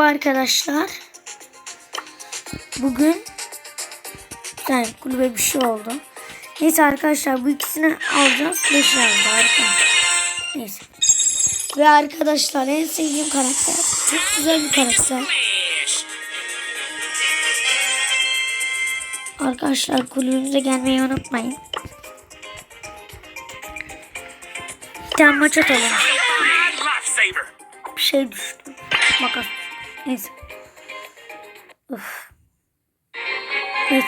arkadaşlar. Bugün yani kulübe bir şey oldu. Neyse arkadaşlar bu ikisini alacağız. 5 yazdı harika. Neyse. Ve arkadaşlar en sevdiğim karakter. Çok güzel bir karakter. Arkadaşlar kulübümüze gelmeyi unutmayın. Bir tane maç atalım. Bir şey düştü. Makas. Neyse. Of. Neyse.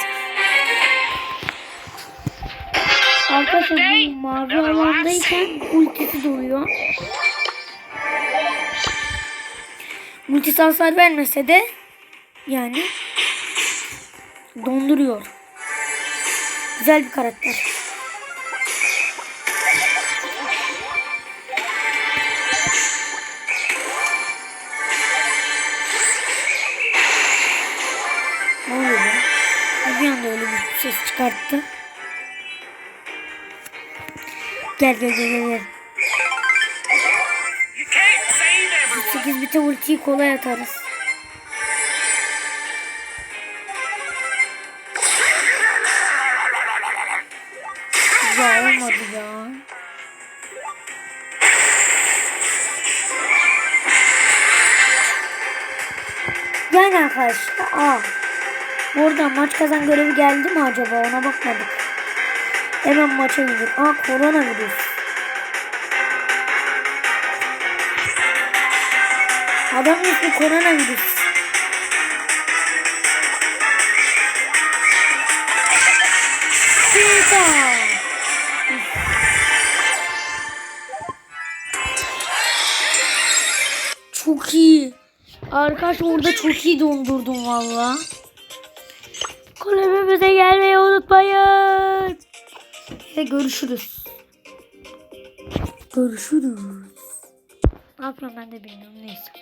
Arkadaşlar bu mavi alandayken ultisi duruyor. Multisi hasar vermese de yani donduruyor. Güzel bir karakter. Bir anda öyle bir ses çıkarttı. Gel gel gel gel. gel. You can't save everyone. 8 bite ultiyi kolay atarız. Ya olmadı ya. Yani arkadaşlar. Aa. Burada maç kazan görevi geldi mi acaba? Ona bakmadık. Hemen maça gidelim. Aa koronavirüs. Adamın ismi koronavirüs. Pizza. Çok iyi. Arkadaş orada çok iyi dondurdum valla. Kulübümüze gelmeyi unutmayın. Ve görüşürüz. Görüşürüz. Ne yapıyorum ben de bilmiyorum neyse.